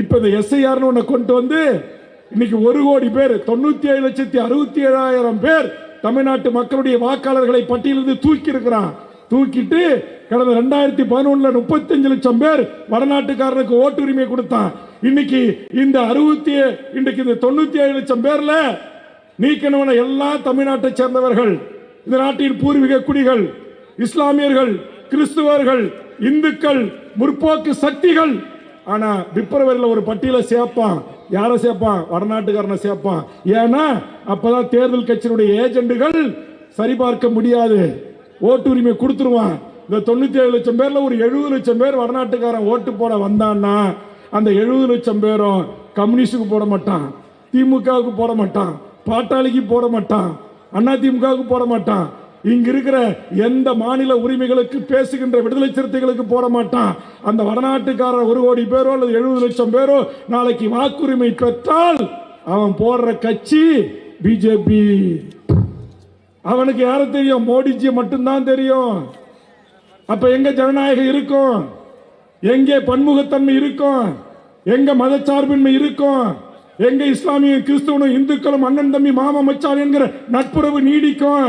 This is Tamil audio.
இப்போ இந்த எஸ்ஐஆர்னு ஒன்று கொண்டு வந்து இன்னைக்கு ஒரு கோடி பேர் தொண்ணூத்தி ஏழு லட்சத்தி அறுபத்தி ஏழாயிரம் பேர் தமிழ்நாட்டு மக்களுடைய வாக்காளர்களை பட்டியலிருந்து தூக்கி இருக்கிறான். தூக்கிட்டு கடந்த ரெண்டாயிரத்தி பதினொன்னுல முப்பத்தஞ்சு லட்சம் பேர் வடநாட்டுக்காரனுக்கு ஓட்டுரிமை கொடுத்தான். இன்னைக்கு இந்த அறுபத்தி இன்னைக்கு இந்த தொண்ணூத்தி ஏழு லட்சம் பேர்ல நீக்கணும்ன எல்லா தமிழ்நாட்டை சேர்ந்தவர்கள் இந்த நாட்டின் பூர்வீக குடிகள் இஸ்லாமியர்கள் கிறிஸ்துவர்கள் இந்துக்கள் முற்போக்கு சக்திகள் ஆனா பிப்ரவரியில் ஒரு பட்டியலை சேர்ப்பான். யாரை சேர்ப்பான்? வடநாட்டுக்காரனை சேர்ப்பான். ஏன்னா அப்பதான் தேர்தல் கட்சியினுடைய ஏஜெண்டுகள் சரிபார்க்க முடியாது. ஓட்டுரிமை கொடுத்துருவான். இந்த தொண்ணூத்தி ஏழு லட்சம் பேர்ல ஒரு எழுபது லட்சம் பேர் வடநாட்டுக்காரன் ஓட்டு போட வந்தான்னா அந்த எழுபது லட்சம் பேரும் கம்யூனிஸ்டுக்கு போட மாட்டான். திமுகவுக்கு போட மாட்டான். பாட்டாளிக்கு போட மாட்டான். அண்ணா திமுகவுக்கு போட மாட்டான். இங்க இருக்கிற எந்த மாநில உரிமைகளுக்கு பேசுகின்ற விடுதலை சிறுத்தைகளுக்கு போட மாட்டான். அந்த வடநாட்டுக்காரர் ஒரு கோடி பேரோ அல்லது எழுபது லட்சம் பேரோ நாளைக்கு வாக்குரிமை பெற்றால் அவன் போடுற கட்சி பிஜேபி. அவனுக்கு யார தெரியும்? மோடிஜி மட்டும்தான் தெரியும். அப்ப எங்க ஜனநாயகம் இருக்கும்? எங்கே பன்முகத்தன்மை இருக்கும்? எங்க மதச்சார்பின்மை இருக்கும்? எங்க இஸ்லாமிய கிறிஸ்துவனும் இந்துக்களும் அண்ணன் தம்பி மாமா மச்சான் என்கிற நட்புறவு நீடிக்கும்.